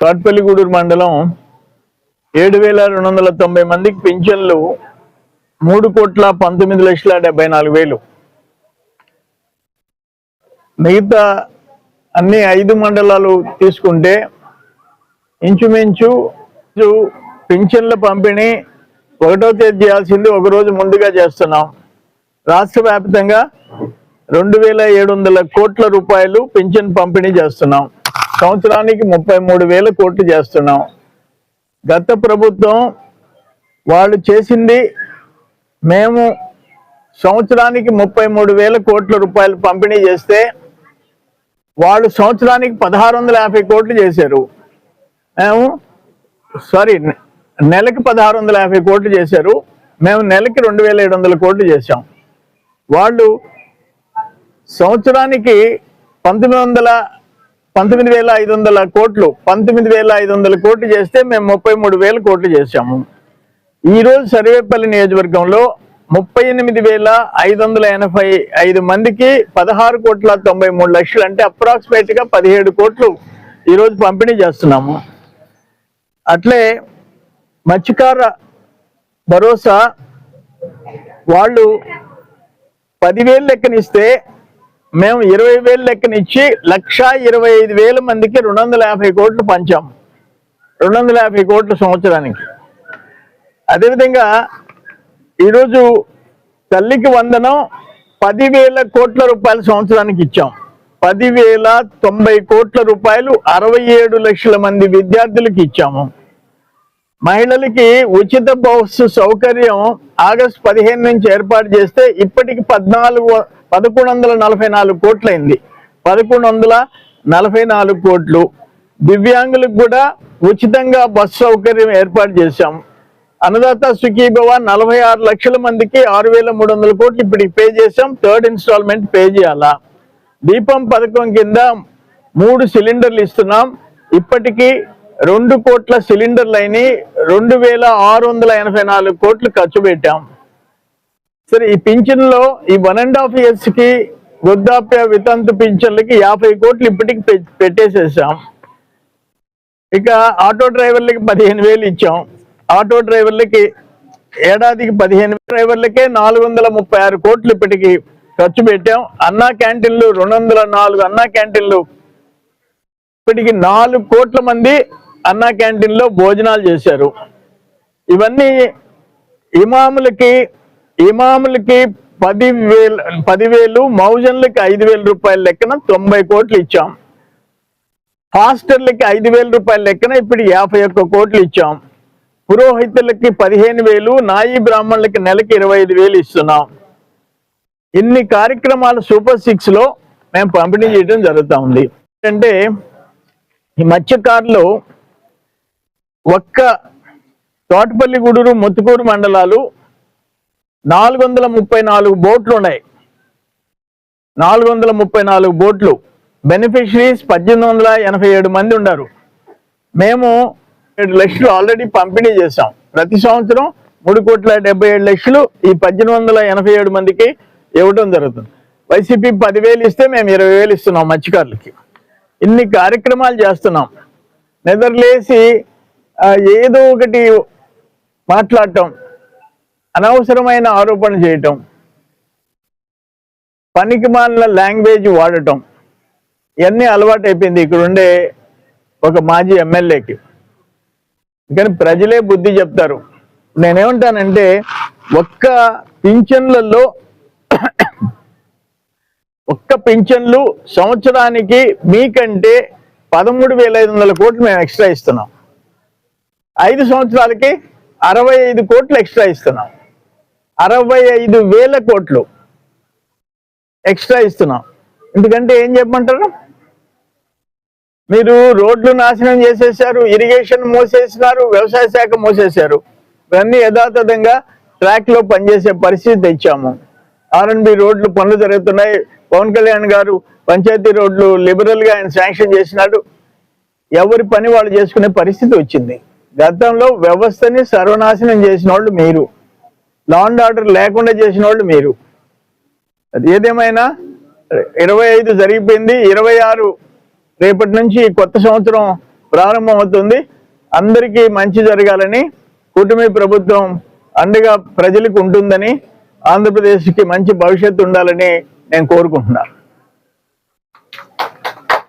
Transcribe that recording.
కాట్పల్లిగూడూరు మండలం ఏడు వేల రెండు వందల తొంభై మందికి పింఛన్లు మూడు కోట్ల పంతొమ్మిది లక్షల డెబ్బై నాలుగు వేలు. మిగతా అన్ని ఐదు మండలాలు తీసుకుంటే ఇంచుమించు పింఛన్ల పంపిణీ ఒకటో తేదీ చేయాల్సింది ఒక రోజు ముందుగా చేస్తున్నాం. రాష్ట్ర వ్యాప్తంగా రెండు వేల ఏడు వందల కోట్ల రూపాయలు పింఛన్ పంపిణీ చేస్తున్నాం. సంవత్సరానికి ముప్పై మూడు వేల కోట్లు చేస్తున్నాం. గత ప్రభుత్వం వాళ్ళు చేసింది మేము సంవత్సరానికి ముప్పై మూడు వేల కోట్ల రూపాయలు పంపిణీ చేస్తే వాళ్ళు సంవత్సరానికి పదహారు వందల యాభై కోట్లు చేశారు. మేము సారీ నెలకి పదహారు వందల యాభై కోట్లు చేశారు. మేము నెలకి రెండు వేల ఏడు వందల కోట్లు చేశాం. వాళ్ళు సంవత్సరానికి పంతొమ్మిది వందల పంతొమ్మిది వేల ఐదు వందల కోట్లు పంతొమ్మిది వేల ఐదు వందల కోట్లు చేస్తే మేము ముప్పై మూడు వేల కోట్లు చేశాము. ఈరోజు సర్వేపల్లి నియోజకవర్గంలో ముప్పై ఎనిమిది వేల ఐదు వందల ఎనభై ఐదు మందికి పదహారు కోట్ల తొంభై మూడు లక్షలు అంటే అప్రాక్సిమేట్గా పదిహేడు కోట్లు ఈరోజు పంపిణీ చేస్తున్నాము. అట్లే మత్స్యకార భరోసా వాళ్ళు పదివేలు లెక్కనిస్తే మేము ఇరవై వేలు లెక్కనిచ్చి లక్ష ఇరవై ఐదు వేల మందికి రెండు వందల యాభై కోట్లు పంచాం. రెండు వందల యాభై కోట్ల సంవత్సరానికి. అదేవిధంగా ఈరోజు తల్లికి వందనం పదివేల కోట్ల రూపాయల సంవత్సరానికి ఇచ్చాం. పదివేల తొంభై కోట్ల రూపాయలు అరవై ఏడు లక్షల మంది విద్యార్థులకు ఇచ్చాము. మహిళలకి ఉచిత బస్సు సౌకర్యం ఆగస్టు పదిహేను నుంచి ఏర్పాటు చేస్తే ఇప్పటికి పద్నాలుగు పదకొండు వందల నలభై నాలుగు కోట్లయింది. పదకొండు వందల నలభై నాలుగు కోట్లు. దివ్యాంగులకు కూడా ఉచితంగా బస్సు సౌకర్యం ఏర్పాటు చేశాం. అన్నదాత సుఖీభవ నలభై ఆరు లక్షల మందికి ఆరు వేల మూడు వందల కోట్లు ఇప్పటికి పే చేశాం. థర్డ్ ఇన్స్టాల్మెంట్ పే చేయాలా? దీపం పథకం కింద మూడు సిలిండర్లు ఇస్తున్నాం. ఇప్పటికీ రెండు కోట్ల సిలిండర్లు అయినాయి రెండు వేల ఆరు వందల ఎనభై నాలుగు కోట్లు ఖర్చు పెట్టాం. సరే ఈ పింఛన్లో ఈ వన్ అండ్ హాఫ్ ఇయర్స్కి వృద్ధాప్య వితంతు పింఛన్లకి యాభై కోట్లు ఇప్పటికి పె- పెట్టేసేసాం. ఇక ఆటో డ్రైవర్లకి పదిహేను వేలు ఇచ్చాం. ఆటో డ్రైవర్లకి ఏడాదికి పదిహేను డ్రైవర్లకే నాలుగు వందల ముప్పై ఆరు కోట్లు ఇప్పటికి ఖర్చు పెట్టాం. అన్నా క్యాంటీన్లు రెండు వందల నాలుగు అన్నా క్యాంటీన్లు ఇప్పటికి నాలుగు కోట్ల మంది అన్నా క్యాంటీన్లో భోజనాలు చేశారు. ఇవన్నీ ఇమాములకి ఇమాములకి పది వేలు పదివేలు మౌజన్లకి ఐదు వేల రూపాయల లెక్కన తొంభై కోట్లు ఇచ్చాం. పాస్టర్లకి ఐదు వేల రూపాయల లెక్కన ఇప్పుడు యాభై ఒక్క కోట్లు ఇచ్చాం. పురోహితులకి పదిహేను వేలు నాయి బ్రాహ్మణులకి నెలకి ఇరవై ఐదు వేలు ఇస్తున్నాం. ఇన్ని కార్యక్రమాలు సూపర్ సిక్స్లో మేము పంపిణీ చేయడం జరుగుతూ ఉంది. అంటే ఈ మత్స్యకారులు ఒక్క తోటపల్లి గూడూరు ముత్తుకూరు మండలాలు నాలుగు వందల ముప్పై నాలుగు బోట్లు. ఉన్నాయి నాలుగు వందల ముప్పై నాలుగు బోట్లు బెనిఫిషరీస్ పద్దెనిమిది వందల ఎనభై ఏడు మంది ఉన్నారు మేము ఏడు లక్షలు ఆల్రెడీ పంపిణీ చేశాం. ప్రతి సంవత్సరం మూడు కోట్ల డెబ్బై ఏడు లక్షలు ఈ పద్దెనిమిది వందల ఎనభై ఏడు మందికి ఇవ్వడం జరుగుతుంది. వైసీపీ పదివేలు ఇస్తే మేము ఇరవై వేలు ఇస్తున్నాం మత్స్యకారులకి. ఇన్ని కార్యక్రమాలు చేస్తున్నాం. నిద్రలేసి ఏదో ఒకటి మాట్లాడటం అనవసరమైన ఆరోపణ చేయటం పనికి మాలిన లాంగ్వేజ్ వాడటం ఇవన్నీ అలవాటు అయిపోయింది ఇక్కడుండే ఒక మాజీ ఎమ్మెల్యేకి. కానీ ప్రజలే బుద్ధి చెప్తారు. నేనేమంటానంటే ఒక్క పింఛన్లలో ఒక్క పింఛన్లు సంవత్సరానికి మీకంటే పదమూడు వేల ఐదు వందల కోట్లు మేము ఎక్స్ట్రా ఇస్తున్నాం. ఐదు సంవత్సరాలకి అరవై ఐదు కోట్లు ఎక్స్ట్రా ఇస్తున్నాం. అరవై ఐదు వేల కోట్లు ఎక్స్ట్రా ఇస్తున్నాం. ఎందుకంటే ఏం చెప్పమంటారు? మీరు రోడ్లు నాశనం చేసేసారు ఇరిగేషన్ మోసేసినారు వ్యవసాయ శాఖ మోసేశారు. ఇవన్నీ యథాతథంగా ట్రాక్లో పనిచేసే పరిస్థితి తెచ్చాము. ఆర్ఎన్బి రోడ్లు పనులు జరుగుతున్నాయి. పవన్ కళ్యాణ్ గారు పంచాయతీ రోడ్లు లిబరల్గా ఆయన శాంక్షన్ చేసినాడు. ఎవరి పని వాళ్ళు చేసుకునే పరిస్థితి వచ్చింది. గతంలో వ్యవస్థని సర్వనాశనం చేసిన వాళ్ళు మీరు. లా అండ్ ఆర్డర్ లేకుండా చేసిన వాళ్ళు మీరు. ఏదేమైనా ఇరవై ఐదు జరిగిపోయింది ఇరవై ఆరు రేపటి నుంచి కొత్త సంవత్సరం ప్రారంభం అవుతుంది అందరికీ మంచి జరగాలని కూటమి ప్రభుత్వం అండగా ప్రజలకు ఉంటుందని ఆంధ్రప్రదేశ్కి మంచి భవిష్యత్తు ఉండాలని నేను కోరుకుంటున్నాను